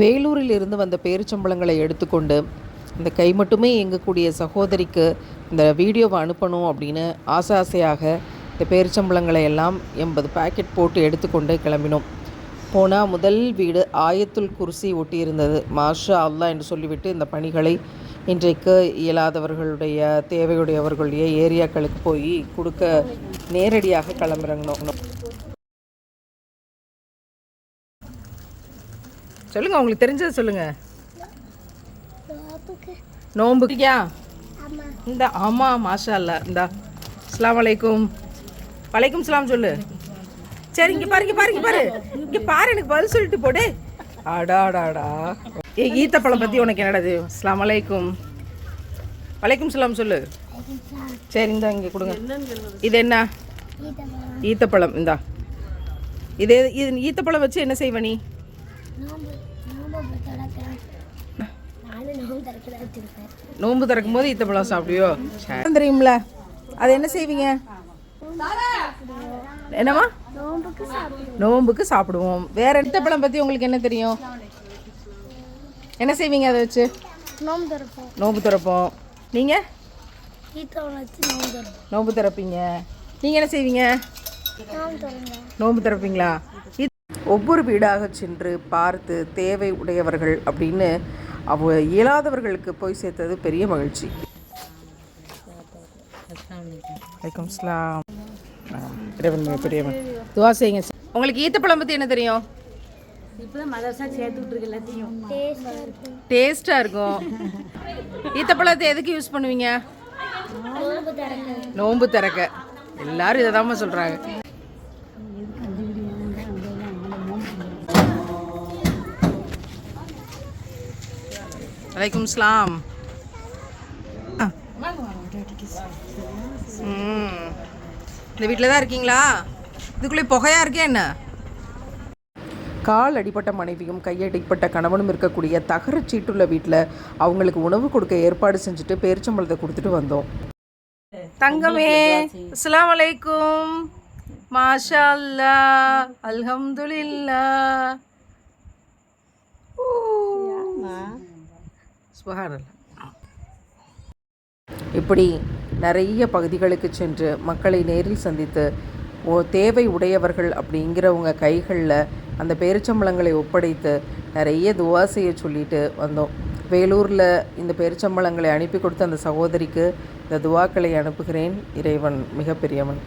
வேலூரில் இருந்து வந்த பேரிச்சம்பளங்களை எடுத்துக்கொண்டு இந்த கை மட்டுமே இயங்கக்கூடிய சகோதரிக்கு இந்த வீடியோவை அனுப்பணும் அப்படின்னு ஆசை ஆசையாக இந்த பேரிச்சம்பளங்களை எல்லாம் எண்பது பேக்கெட் போட்டு எடுத்துக்கொண்டு கிளம்பினோம். போனால் முதல் வீடு ஆயத்துல் குர்சி ஒட்டியிருந்தது. மாஷா அல்லா என்று சொல்லிவிட்டு இந்த பணிகளை இன்றைக்கு இயலாதவர்களுடைய தேவையுடையவர்களுடைய ஏரியாக்களுக்கு போய் கொடுக்க நேரடியாக கிளம்புறங்கணும் சொல்லுங்க உங்களுக்கு தெரிஞ்சதை சொல்லுங்க. நோம்புக்கியா? இந்த ஆமா மாஷா அல்லா இந்தா. அஸ்லாம் வலைக்கும் வலைக்கும் சலாம் சொல்லு. சரி இங்க பாரு இங்க பாரு இங்க பாரு. இங்க பாரு எனக்கு பதில் சொல்லிட்டு போடு அடாடாடா ஏ ஈத்தப்பழம் பத்தி உனக்கு என்னடா அஸ்லாம் வலைக்கும் வலைக்கும் சலாம் சொல்லு. சரி இந்தா இங்க கொடுங்க. இது என்ன? ஈத்தப்பழம் இந்தா. இது இது ஈத்தப்பழம் வச்சு என்ன செய்வ நீ? நோன்பு திறக்கும் போது ஈத்தப்பழம் சாப்பிடுவியோ? சரி. தெரியும்ல. அது என்ன செய்வீங்க? என்னம்மா? நோன்புக்கு சாப்பிடுவோம். வேற ஈத்தப்பழம் பத்தி உங்களுக்கு என்ன தெரியும்? என்ன செய்வீங்க அதை வச்சு? நோம்பு திறப்போம். நோன்பு திறப்போம். நீங்க? நோம்பு திறப்பீங்க. நீங்க என்ன செய்வீங்க? நோம்பு திறப்பீங்களா? ஒவ்வொரு வீடாக சென்று பார்த்து தேவை உடையவர்கள் அப்படின்னு அவ இயலாதவர்களுக்கு போய் சேர்த்தது பெரிய மகிழ்ச்சி. வலைக்கம் ஸ்லாம் துவா செய்யுங்க. உங்களுக்கு ஈத்தப்பழம் பற்றி என்ன தெரியும்? டேஸ்டாக இருக்கும். டேஸ்ட்டாக இருக்கும். ஈத்தப்பழத்தை எதுக்கு யூஸ் பண்ணுவீங்க? நோம்பு திறக்க. எல்லாரும் இதை தாம்மா சொல்கிறாங்க வலைக்கும் ஸ்லாம் ம். இந்த வீட்டில் தான் இருக்கீங்களா? இதுக்குள்ளே புகையா இருக்கே என்ன? கால் அடிப்பட்ட மனைவியும் கையடிப்பட்ட கணவனும் இருக்கக்கூடிய தகரச் சீட்டுள்ள வீட்டில் அவங்களுக்கு உணவு கொடுக்க ஏற்பாடு செஞ்சுட்டு பேரிச்சம்பழத்தை கொடுத்துட்டு வந்தோம். தங்கமே அஸ்ஸலாமு அலைக்கும். மாஷா அல்லா அல்ஹம்துலில்லா இப்படி நிறைய பகுதிகளுக்கு சென்று மக்களை நேரில் சந்தித்து ஓ தேவை உடையவர்கள் அப்படிங்கிறவங்க கைகளில் அந்த பேரிச்சம்பளங்களை ஒப்படைத்து நிறைய துவா செய்ய சொல்லிட்டு வந்தோம். வேலூரில் இந்த பேரிச்சம்பழங்களை அனுப்பி கொடுத்த அந்த சகோதரிக்கு இந்த துவாக்களை அனுப்புகிறேன் இறைவன் மிகப்பெரியவன்.